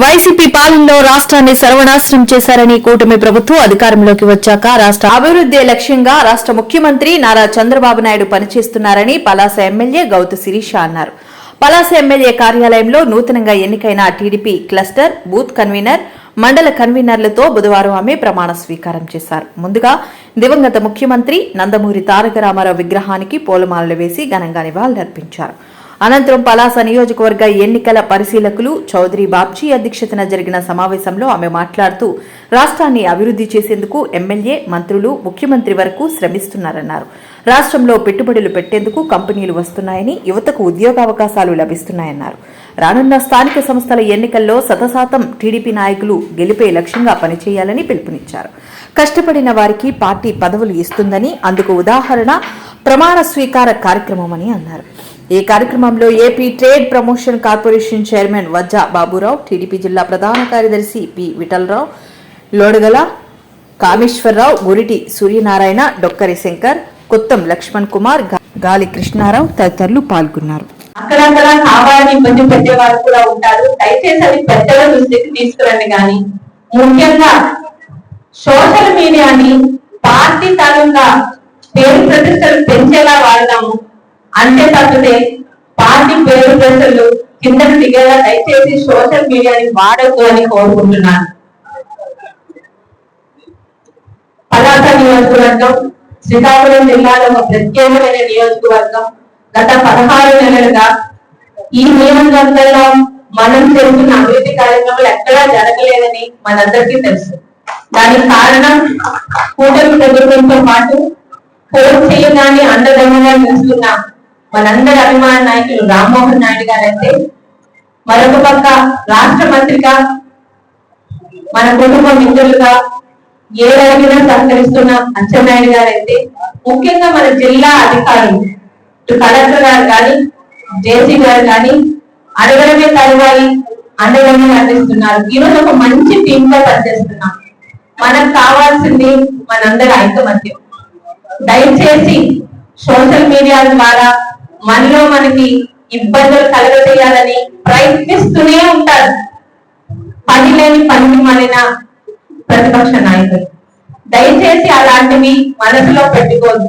YCP పాలనలో రాష్ట్రాన్ని సర్వనాశనం చేశారని కూటమి ప్రభుత్వం అధికారంలోకి వచ్చాక రాష్ట్ర అభివృద్ధి లక్ష్యంగా రాష్ట్ర ముఖ్యమంత్రి నారా చంద్రబాబు నాయుడు పనిచేస్తున్నారని పలాస ఎమ్మెల్యే గౌతు శిరీష అన్నారు. పలాస ఎమ్మెల్యే కార్యాలయంలో నూతనంగా ఎన్నికైన టీడీపీ క్లస్టర్ బూత్ కన్వీనర్ మండల కన్వీనర్లతో బుధవారం ఆమె ప్రమాణ స్వీకారం చేశారు. ముందుగా దివంగత ముఖ్యమంత్రి నందమూరి తారక రామారావు విగ్రహానికి పూలమాలలు వేసి ఘనంగా నివాళులర్పించారు. అనంతరం పలాస నియోజకవర్గ ఎన్నికల పరిశీలకులు చౌదరి బాబ్జీ అధ్యక్షతన జరిగిన సమావేశంలో ఆమె మాట్లాడుతూ రాష్ట్రాన్ని అభివృద్ధి చేసేందుకు ఎమ్మెల్యే మంత్రులు ముఖ్యమంత్రి వరకు శ్రమిస్తున్నారన్నారు. రాష్ట్రంలో పెట్టుబడులు పెట్టేందుకు కంపెనీలు వస్తున్నాయని యువతకు ఉద్యోగావకాశాలు లభిస్తున్నాయన్నారు. రానున్న స్థానిక సంస్థల ఎన్నికల్లో శతశాతం టీడీపీ నాయకులు గెలిపే లక్ష్యంగా పనిచేయాలని పిలుపునిచ్చారు. కష్టపడిన వారికి పార్టీ పదవులు ఇస్తుందని అందుకు ఉదాహరణ ప్రమాణ స్వీకార కార్యక్రమమని అన్నారు. ఈ కార్యక్రమంలో AP trade promotion corporation chairman Vajja Baburao TDP జిల్లా ప్రధాన కార్యదర్శి పి విఠలరావు లోడగల కామేశ్వరరావు గురిటి సూర్యనారాయణ డొక్కరి శంకర్ కొత్తం లక్ష్మణ్ కుమార్ గాలి కృష్ణారావు తదితరులు పాల్గొన్నారు. అక్కడక్కడ కావాలని ఇబ్బంది పెట్టే వారు కూడా ఉంటారు. దయచేసి అది పెద్దల దృష్టికి తీసుకురండి కానీ ముఖ్యంగా సోషల్ మీడియాని పార్టీ తరంగా పేరు ప్రతిష్టలు పెంచేలా వాడదాము. అంతే తప్పితే పార్టీ పేరు ప్రజలు కిందకు దిగేలా దయచేసి సోషల్ మీడియాని వాడొద్దు అని కోరుకుంటున్నాను. పలాస నియోజకవర్గం శ్రీకాకుళం జిల్లాలో ఒక ప్రత్యేకమైన నియోజకవర్గం. గత పదహారు నెలలుగా ఈ నియోజకవర్గంలో మనం చేస్తున్న అభివృద్ధి కార్యక్రమాలు ఎక్కడా జరగలేదని మనందరికీ తెలుసు. దానికి కారణం కూటమి ప్రభుత్వంతో పాటు పోటీ చేయగానే అండదండగా నిలుస్తున్న మనందరి అభిమాన నాయకులు రామ్మోహన్ నాయుడు గారైతే మరొక పక్క రాష్ట్ర మంత్రిగా మన కుటుంబ మిత్రులుగా ఏ అడిగినా సహకరిస్తున్న అచ్చెన్నాయుడు గారు అయితే ముఖ్యంగా మన జిల్లా అధికారులు కలెక్టర్ గారు కానీ జేసీ గారు కానీ అడగడమే తరవాలి అండగానే అందిస్తున్నారు. ఈరోజు ఒక మంచి టీమ్గా పనిచేస్తున్నాం. మనకు కావాల్సింది మనందరి ఐకమత్యం. దయచేసి సోషల్ మీడియా ద్వారా మనలో మనకి ఇబ్బందులు కలగజేయాలని ప్రయత్నిస్తూనే ఉంటారు. పని లేని పనికి మాలిన ప్రతిపక్ష నాయకులు. దయచేసి అలాంటివి మనసులో పెట్టుకోదు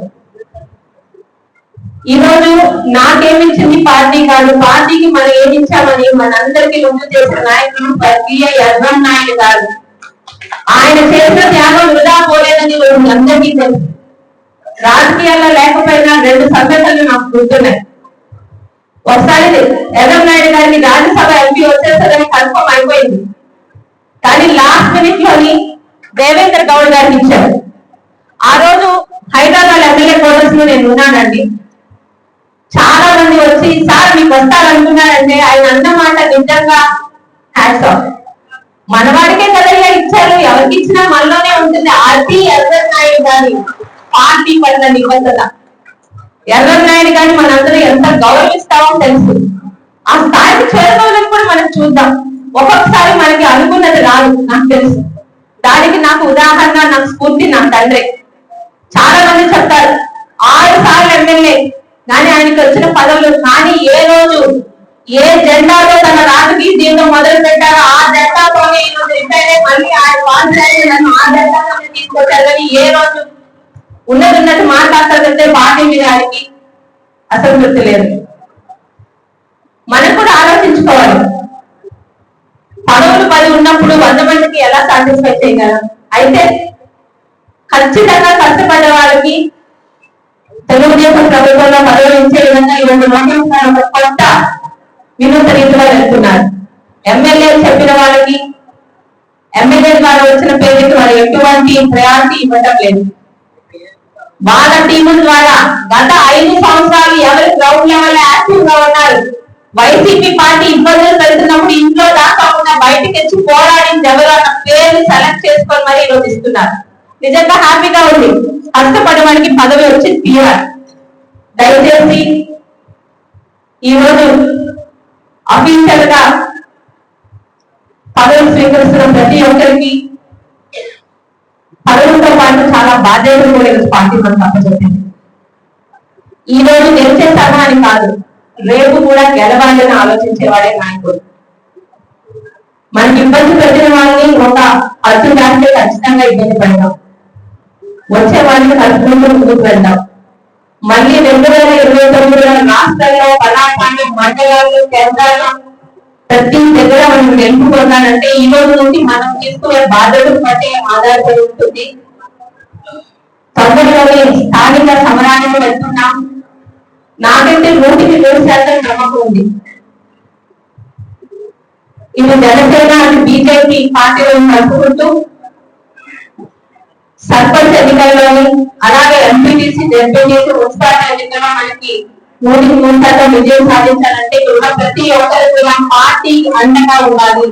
ఈరోజు నాకేమించింది నాకేమిచ్చింది పార్టీ కాదు పార్టీకి మనం ఏమించామని మనందరికీ ముందు చేసిన నాయకులు స్వర్గీయ యశ్వం నాయుడు గారు. ఆయన చేసిన త్యాగం వృధా పోలేదని మీ అందరికీ తెలుసు. రాజకీయాల్లో లేకపోయినా రెండు సంఘటనలు నాకు గుర్తున్నాయి. ఒకసారి యశ్వం నాయుడు గారికి రాజ్యసభ ఎంపీ వచ్చేసరికి కన్ఫర్మ్ అయిపోయింది. కానీ లాస్ట్ మినిట్లోని దేవేంద్ర గౌడ్ గారికి ఇచ్చారు. ఆ రోజు హైదరాబాద్ ఎమ్మెల్యే కోటర్స్లో నేను ఉన్నానండి. చాలా మంది వచ్చి సార్ మీకు వస్తారనుకున్నారంటే ఆయన అన్నమాట నిజంగా హ్యాట్స్ ఆఫ్ మనవాడికే కదయ్యా ఇచ్చారు. ఎవరికి ఇచ్చినా మనలోనే ఉంటుంది. అది ఎర్రన్ నాయుడు గారి పార్టీ పడిన నిబద్ధత. ఎర్రన్నాయుడు కానీ మనందరం ఎంత గౌరవిస్తామో తెలుసు. ఆ స్థాయికి చేరుకోవాలని కూడా మనం చూద్దాం. ఒక్కొక్కసారి మనకి అనుకున్నది రాదు నాకు తెలుసు. దానికి నాకు ఉదాహరణ నాకు స్ఫూర్తి నా తండ్రి. చాలా మంది చెప్తారు ఆరు సార్లు ఎమ్మెల్యే కానీ ఆయనకి వచ్చిన పదవులు కానీ ఏ రోజు ఏ జెండాతో తన రాజకీయ జీవితం మొదలు పెట్టారో ఆ జెండాతోనే ఈ రోజు రిటైర్ మళ్ళీ ఆయన వారసులైన నన్ను ఆ జెండాతోనే తీసుకొచ్చారు కానీ ఏ రోజు ఉన్నది ఉన్నట్టు మాట్లాడతారంటే పార్టీ దానికి అసంతృప్తి లేదు మనం కూడా ఆలోచించుకోవాలి. పదవులు పది ఉన్నప్పుడు వంద మందికి ఎలా సాటిస్ఫై చేయగలం? అయితే ఖచ్చితంగా కష్టపడే వాళ్ళకి తెలుగుదేశం ప్రభుత్వంలో పదవులు ఇచ్చే విధంగా ఈరోజు నోటీస్ ఒక కొత్త వినూత రీతిలో వెళ్తున్నారు. ఎమ్మెల్యే చెప్పిన వాళ్ళకి ఎమ్మెల్యే ద్వారా వచ్చిన పేరుకి వారు ఎటువంటి ప్రయారిటీ ఇవ్వటం లేదు. వాళ్ళ టీముల ద్వారా గత ఐదు సంవత్సరాలు ఎవరు గ్రౌండ్ లెవెల్ యాక్టివ్గా ఉన్నారు? వైసీపీ పార్టీ ఇబ్బందులు పెడుతున్నప్పుడు ఇంట్లో దాకాకుండా బయటకు వచ్చి పోరాడింది ఎవరు అన్న పేరు సెలెక్ట్ చేసుకొని మరి ఈరోజు ఇస్తున్నారు. నిజంగా హ్యాపీగా ఉంది. కష్టపడడానికి పదవి వచ్చి తీరాలి దయచేసి ఈరోజు అఫీషియల్గా పదవి స్వీకరిస్తున్న ప్రతి ఒక్కరికి పదవులతో పాటు చాలా బాధ్యతలు కూడా ఈరోజు పార్టీ మనకు అప్పచెప్పింది ఈ రోజు గెలిచే అని కాదు రేపు కూడా గెలవాలని ఆలోచించేవాడే నాయకుడు. మనకి ఇబ్బంది పెట్టిన వాళ్ళని ఒక అచ్చు దాంట్లో ఖచ్చితంగా ఇబ్బంది పడతాం. వచ్చే వాళ్ళని కలుపుకుంటూ ముందుకు వెళ్దాం మళ్ళీ రెండు వేల ఇరవై తొమ్మిదిలో రాష్ట్రంలో పలాకాలు మండలాలు కేంద్రాలు ప్రతి దగ్గర మనం గెలుపుకున్నానంటే ఈ రోజు నుండి మనం తీసుకునే బాధ్యతను బట్టి ఆధారపడి ఉంటుంది. తొందరలోనే స్థానిక సమరానికి వెళ్తున్నాం. నాకంటే నూటికి నూరు శాతం నమ్మకం ఉంది. ఇది జనసేన అని బీజేపీ పార్టీలను నడుపుకుంటూ సర్పంచ్ ఎన్నికల్లోని అలాగే ఎంపీటీసీ జెడ్పీటీసీ మున్సిపాలిటీ ఎన్నికల్లో మనకి నూటికి నూరు శాతం విజయం సాధించాలంటే ఇక్కడ ప్రతి ఒక్కరు కూడా పార్టీకి అండగా ఉండాలి.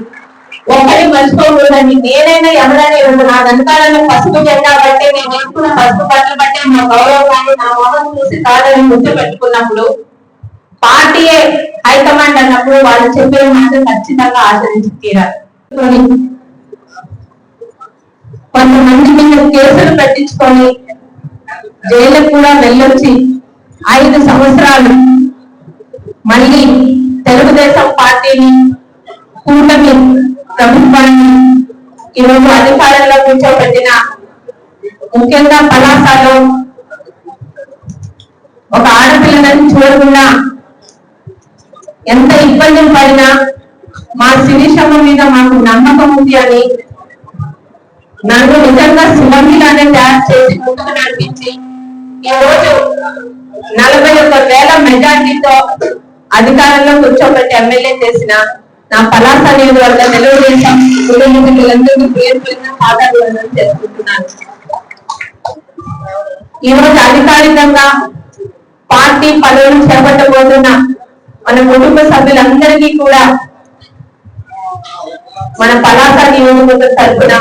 ఒక్కరి మర్చిపోకూడదండి నేనైనా ఎవరైనా ఇవ్వదు నా వెనకాలలో పసుపు జెండా బట్టే నేను వేసుకున్న పసుపు బట్టలు బట్టే నా గౌరవాన్ని నా మొహం చూసి కాదని గుర్తు పెట్టుకున్నప్పుడు పార్టీయే హైకమాండ్ అన్నప్పుడు వాళ్ళు చెప్పే మాట ఖచ్చితంగా ఆచరించి తీరాలి. కొంతమంది మీద కేసులు పెట్టించుకొని జైలుకు కూడా వెళ్ళొచ్చి ఐదు సంవత్సరాలు మళ్ళీ తెలుగుదేశం పార్టీని కూటమి ప్రభుత్వాన్ని ఈరోజు అధికారంలో కూర్చోబెట్టిన ముఖ్యంగా పలాసలో ఒక ఆడపిల్లని చూడకుండా ఎంత ఇబ్బందులు పడినా మా శిరీషమ్మ మీద మాకు నమ్మకం ఉంది అని నన్ను నిజంగా సుమంగిలానే తయారు చేసి ముందుకు నడిపించి ఈ రోజు నలభై ఒక్క వేల మెజార్టీతో అధికారంలో కూర్చోబెట్టి ఎమ్మెల్యే చేసిన నా పలాస నియోజకవర్గ తెలుగుదేశం కుటుంబీకులందరికీ పేరు పేరున పాదాభివందనం చేసుకుంటున్నాను. ఈ రోజు అధికారికంగా పార్టీ పదవులు చేపట్టబోతున్న మన కుటుంబ సభ్యులందరికీ కూడా మన పలాస నియోజకవర్గ తరఫున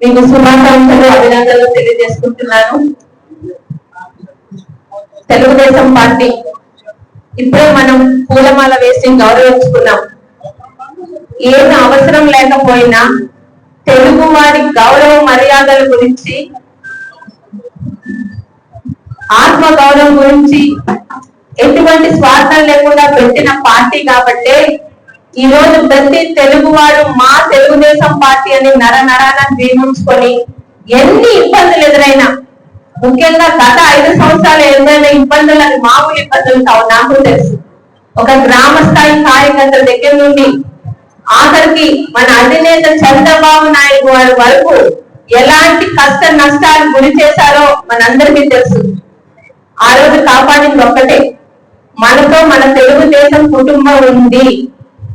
మీకు శుభాకాంక్షలు అభినందనలు తెలియజేసుకుంటున్నాను. తెలుగుదేశం పార్టీ. ఇప్పుడే మనం పూలమాల వేసి గౌరవించుకున్నాం. ఏం అవసరం లేకపోయినా తెలుగు వారి గౌరవ మర్యాదల గురించి ఆత్మ గౌరవం గురించి ఎటువంటి స్వార్థం లేకుండా పెట్టిన పార్టీ కాబట్టే ఈ రోజు ప్రతి తెలుగువాడు మా తెలుగుదేశం పార్టీ అని నర నరాన జీవించుకొని ఎన్ని ఇబ్బందులు ఎదురైనా ముఖ్యంగా గత ఐదు సంవత్సరాలు ఏదైనా ఇబ్బందులు అది మామూలు ఇబ్బందులు కావు నాకు తెలుసు. ఒక గ్రామ స్థాయి కార్యకర్తల దగ్గర నుండి ఆఖరికి మన అధినేత చంద్రబాబు నాయుడు వారి వరకు ఎలాంటి కష్ట నష్టాలు గురి చేశారో మనందరికీ తెలుసు. ఆ రోజు కాపాడింది ఒక్కటే. మనతో మన తెలుగుదేశం కుటుంబం ఉంది.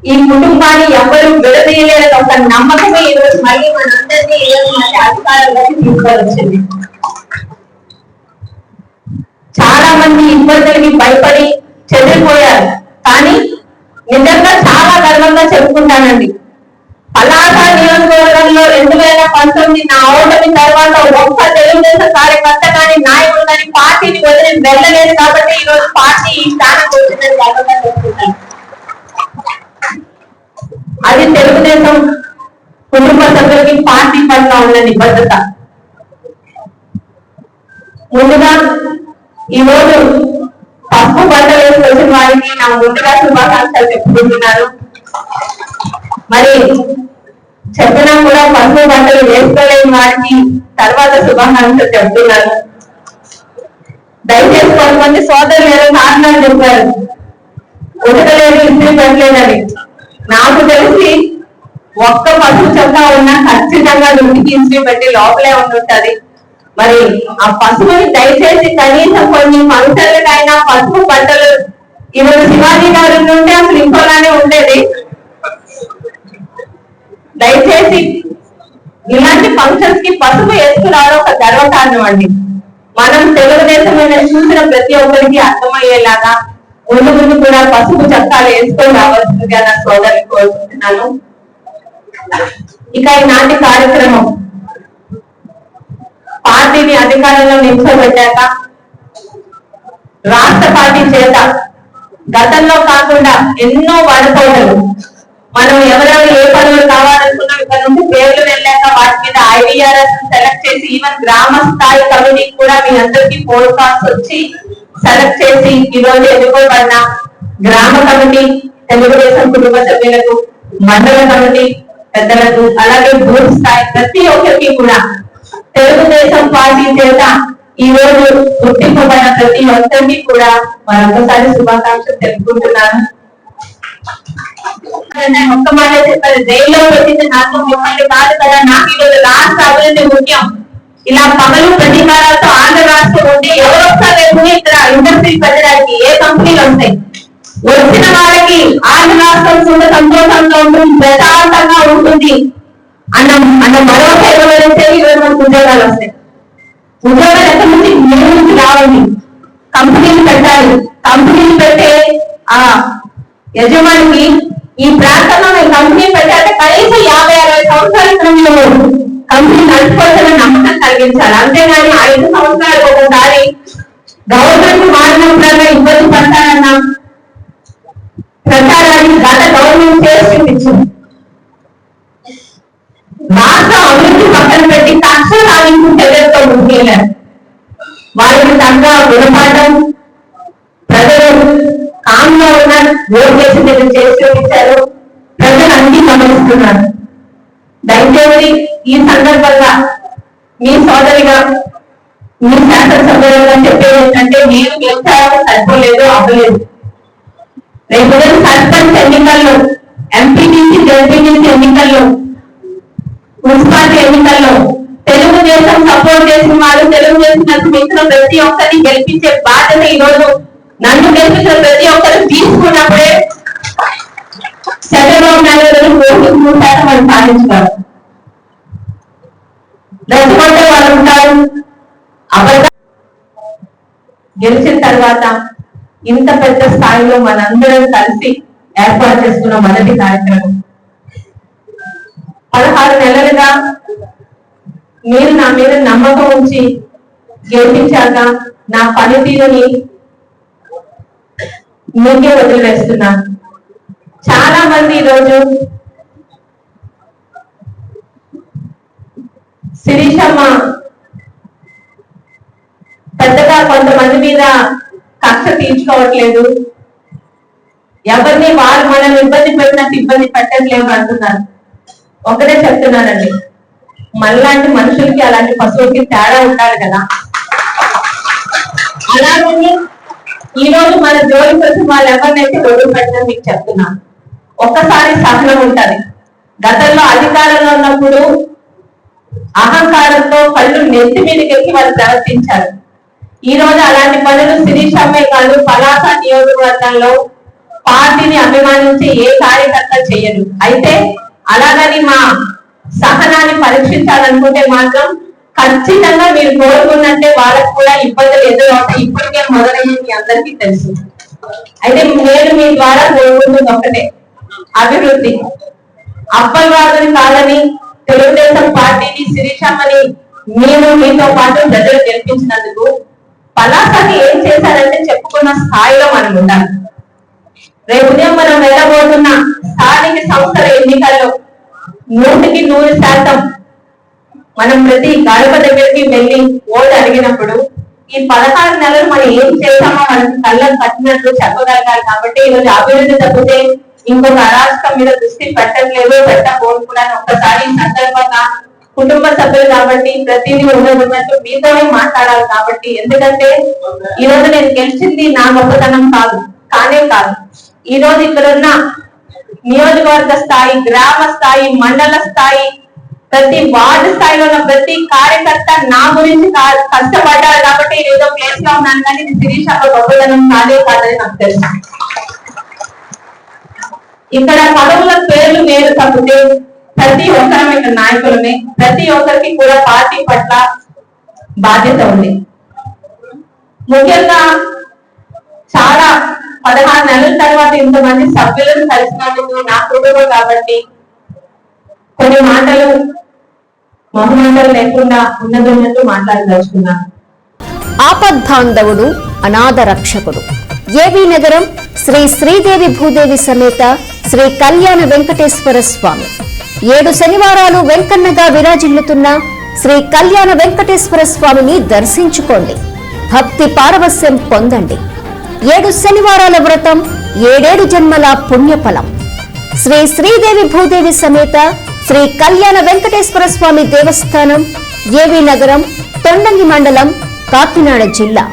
ఈ కుటుంబాన్ని ఎవరు విడదీయలేదని ఒక నమ్మకమే ఈ రోజు మళ్ళీ మనందరినీ ఈ మళ్ళీ అధికారంలోకి తీసుకొని వచ్చింది మంది ఇబ్బందులకి భయపడి చెదిరిపోయారు. కానీ నిజంగా చాలా గర్వంగా చెప్పుకుంటానండి. పలాసా నియోజకవర్గంలో రెండు వేల పంతొమ్మిది నా ఓటమి తర్వాత ఒక్క తెలుగుదేశం కార్యకర్త కానీ నాయకుడు కానీ పార్టీని వదిలి వెళ్ళలేదు కాబట్టి ఈ రోజు పార్టీ ఈ స్థానం వచ్చిందని గర్వంగా చెప్పుకుంటాను. అది తెలుగుదేశం కుటుంబ సభ్యులకి పార్టీ పట్ల ఉన్న నిబద్ధత. ముందుగా ఈ రోజు పసుపు వేసి వచ్చిన వారికి నా ముందుగా శుభాకాంక్షలు చెప్పుకుంటున్నాను. మరి చెప్పినా కూడా పసుపు బట్టలు వేసుకోలేని వారికి తర్వాత శుభాకాంక్షలు చెప్తున్నాను. దయచేసి కొంతమంది సోదరులు ఏదో కారణాలు చెప్పారు. ఉడకలేదు ఇస్త్రీ పెట్టలేదని. నాకు తెలిసి ఒక్క పసుపు చొక్కా ఉన్నా ఖచ్చితంగా దుండికి ఇస్త్రీ పెట్టి లోపలే ఉంటుంటది మరి ఆ పసుపుని దయచేసి కనీసం కొన్ని ఫంక్షన్లకైనా పసుపు బట్టలు ఇవాళ శివాజీ గారి నుండి అసలు ఇంకోలానే ఉండేది. దయచేసి ఇలాంటి ఫంక్షన్స్కి పసుపు వేసుకురావడం ఒక గర్వకారణం అండి. మనం తెలుగుదేశం మీద చూసిన ప్రతి ఒక్కరికి అర్థమయ్యేలాగా ముందు ముందు కూడా పసుపు చక్కాలు వేసుకొని రావాల్సిందిగా నా సోదరిని కోరుకుంటున్నాను. ఇక ఈనాటి కార్యక్రమం పార్టీని అధికారంలో నిలిచోబెట్టాక రాష్ట్ర పార్టీ చేత గతంలో కాకుండా ఎన్నో వడపోటలు మనం ఎవరెవరు ఏ పనులు కావాలనుకున్నాం ఇక్కడ నుంచి పేర్లు వెళ్ళాక వాటి మీద ఐడిఆర్ఎస్ సెలెక్ట్ చేసి ఈవెన్ గ్రామ స్థాయి కమిటీ కూడా మీ అందరికీ ఫోన్ కాల్స్ వచ్చి సెలెక్ట్ చేసి ఈ రోజు ఎన్నుకోబడిన గ్రామ కమిటీ తెలుగుదేశం కుటుంబ సభ్యులకు మండల కమిటీ పెద్దలకు అలాగే బూత్ స్థాయి ప్రతి ఒక్కరికి కూడా తెలుగుదేశం పార్టీ చేత ఈ రోజు గుర్తింపబడిన ప్రతి ఒక్కరికి కూడా మరొకసారి శుభాకాంక్షలు తెలుపుకుంటున్నాను. నేను ఒక్క మాట చెప్పాను జైల్లో పెట్టింది నాకు మిమ్మల్ని కాదు కదా నాకు ఈరోజు రాష్ట్ర అభివృద్ధి ముఖ్యం. ఇలా పగలు ప్రతీకారాలతో ఆంధ్ర రాష్ట్రం ఉంటే ఎవరు వస్తారు రేపు ఇక్కడ ఇండస్ట్రీ పెట్టడానికి ఏ కంపెనీలు వస్తాయి వచ్చిన వాళ్ళకి ఆంధ్ర రాష్ట్రం సుఖ సంతోషంగా ఉంటుంది ప్రశాంతంగా ఉంటుంది. అన్న అన్న మరొక ఎవరైతే ఈరోజు మనకు ఉద్యోగాలు వస్తాయి ఉద్యోగాలు ఎక్కడి నుంచి ముందు నుంచి రావాలి కంపెనీలు పెట్టాలి. కంపెనీలు పెట్టే ఆ యజమానికి ఈ ప్రాంతంలో నేను కంపెనీ పెట్టాలంటే కనీసం యాభై అరవై సంవత్సరాల క్రమంలో కంపెనీ నడుచుకోవాలని నమ్మకం కలిగించాలి. అంతేగాని ఐదు సంవత్సరాలకు ఒకసారి గవర్నమెంట్ మారినప్పుడల్లా ఇబ్బంది పడతారన్న ప్రచారాన్ని గత గవర్నమెంట్ చేసి చూపించింది రాష్ట్ర అభివృద్ధి పక్కన పెట్టి కక్ష సాధింపు చర్యలతో ముందుకెళ్ళారు. వాళ్ళకి తగ్గ గుణపాఠం ప్రజలు కామ్గా ఉన్న ఓటు చేసి మీరు చేసి చూపించారు. ప్రజలు అన్ని గమనిస్తున్నారు. దయచేసి ఈ సందర్భంగా మీ సోదరిగా మీ శాసనసభ్యులుగా చెప్పేది ఏంటంటే నేను గెలిచారో సరిపోలేదు అవ్వలేదు రేపు సర్పంచ్ ఎన్నికల్లో ఎంపీ నుంచి జడ్పీ నుంచి ఎన్నికల్లో మున్సిపాలిటీ ఎన్నికల్లో తెలుగుదేశం సపోర్ట్ చేసిన వాళ్ళు తెలుగుదేశం మించిన మిత్రులు ప్రతి ఒక్కరిని గెలిపించే బాధ్యత ఈ రోజు నన్ను గెలిపించిన ప్రతి ఒక్కరు తీసుకున్నప్పుడే చంద్రబాబు నాయుడు గారు మూడు శాతం వాళ్ళు రెచ్చగొట్టే వాళ్ళు ఉంటారు అబద్ధ గెలిచిన తర్వాత ఇంత పెద్ద స్థాయిలో మనందరం కలిసి ఏర్పాటు చేసుకున్న మొదటి కార్యక్రమం. పదహారు నెలలుగా మీరు నా మీద నమ్మకం ఉంచి గెలిపించాక నా పనితీరుని మీకే వదిలివేస్తున్నా చాలా మంది ఈరోజు శిరీషమ్మ పెద్దగా కొంతమంది మీద కక్ష తీర్చుకోవట్లేదు. ఎవరిని వారు మనల్ని ఇబ్బంది పెట్టినట్టు ఇబ్బంది పెట్టట్లేదు అంటున్నారు. ఒకటే చెప్తున్నానండి. మనలాంటి మనుషులకి అలాంటి పశువులకి తేడా ఉండాలి కదా. అలాగని ఈ రోజు మన జోలి కోసం వాళ్ళు ఎవరినైతే ఒడుగు పెట్టడం మీకు చెప్తున్నాను. ఒక్కసారి సహనం ఉంటది. గతంలో అధికారంలో ఉన్నప్పుడు అహంకారంతో కళ్ళు నెత్తి మీదకి ఎక్కి వాళ్ళు ప్రవర్తించారు. ఈ రోజు అలాంటి పనులు శిరీష్ అమ్మే కాదు పలాస నియోజకవర్గంలో పార్టీని అభిమానించి ఏ కార్యకర్త చేయరు అయితే అలాగని మా సహనాన్ని పరీక్షించాలనుకుంటే మాత్రం ఖచ్చితంగా మీరు కోరుకున్నట్టే వాళ్ళకు కూడా ఇబ్బందులు ఎదురవుతాయి. ఇప్పటికే మొదలయ్యి మీ అందరికీ తెలుసు. అయితే నేను మీ ద్వారా కోరుకుంటుంది ఒకటే అభివృద్ధి. అప్పలవాదుని కాదని తెలుగుదేశం పార్టీని శిరీషమ్మని మేము మీతో పాటు ప్రజలు గెలిపించినందుకు పలాసాన్ని ఏం చేశారంటే చెప్పుకున్న స్థాయిలో మనం ఉండాలి. రేపు ఉదయం మనం వెళ్ళబోతున్న స్థానిక సంస్థల ఎన్నికల్లో నూటికి నూరు శాతం మనం ప్రతి గడప దగ్గరికి వెళ్ళి ఓటు అడిగినప్పుడు ఈ పదహారు నెలలు మనం ఏం చేశామో మనకి కళ్ళకు కట్టినట్లు చెప్పగలగాలి కాబట్టి ఈరోజు అభివృద్ధి తప్పితే ఇంకొక అరాచకం మీద దృష్టి పెట్టట్లేదు పెట్టబోనుకున్నాను ఒక్కసారి సందర్భంగా కుటుంబ సభ్యులు కాబట్టి ప్రతిదీ ఉండబడినట్టు మీతోనే మాట్లాడాలి కాబట్టి ఎందుకంటే ఈ రోజు నేను గెలిచింది నా గొప్పతనం కాదు కానే కాదు. ఈ రోజు ఇక్కడున్న నియోజకవర్గ స్థాయి గ్రామ స్థాయి మండల స్థాయి ప్రతి వార్డు స్థాయిలో ఉన్న ప్రతి కార్యకర్త నా గురించి కష్టపడ్డారు కాబట్టి ఏదో ప్లేస్లో ఉన్నాను కానీ ఇది శిరీష గొప్పదనం కాదే కాదని నాకు తెలుసు. ఇక్కడ పదవుల పేర్లు వేరు తప్పితే ప్రతి ఒక్కరం ఇక్కడ నాయకులమే. ప్రతి ఒక్కరికి కూడా పార్టీ పట్ల బాధ్యత ఉంది. ముఖ్యంగా చాలా పదహారు నెలల తర్వాత ఇంతమంది సభ్యులను కలిసినందుకు నా కుటుంబం కాబట్టి కొన్ని మాటలు మొహమాటలు లేకుండా ఉన్నదన్నట్టు మాట్లాడదలుచుకున్నాను. ఆపద్ధాంధవుడు అనాథ రక్షకుడు. ఏవి నగరం శ్రీ శ్రీదేవి భూదేవి సమేత శ్రీ కళ్యాణ వెంకటేశ్వర స్వామి. ఏడు శనివారాలు వెంకన్నగా విరాజిల్లుతున్న శ్రీ కళ్యాణ వెంకటేశ్వర స్వామిని దర్శించుకోండి. భక్తి పారవస్యం పొందండి. ఏడు శనివారాల వ్రతం ఏడేడు జన్మల పుణ్యఫలం. శ్రీ శ్రీదేవి భూదేవి సమేత శ్రీ కళ్యాణ వెంకటేశ్వర స్వామి దేవస్థానం ఏవి నగరం తొండంగి మండలం కాకినాడ జిల్లా.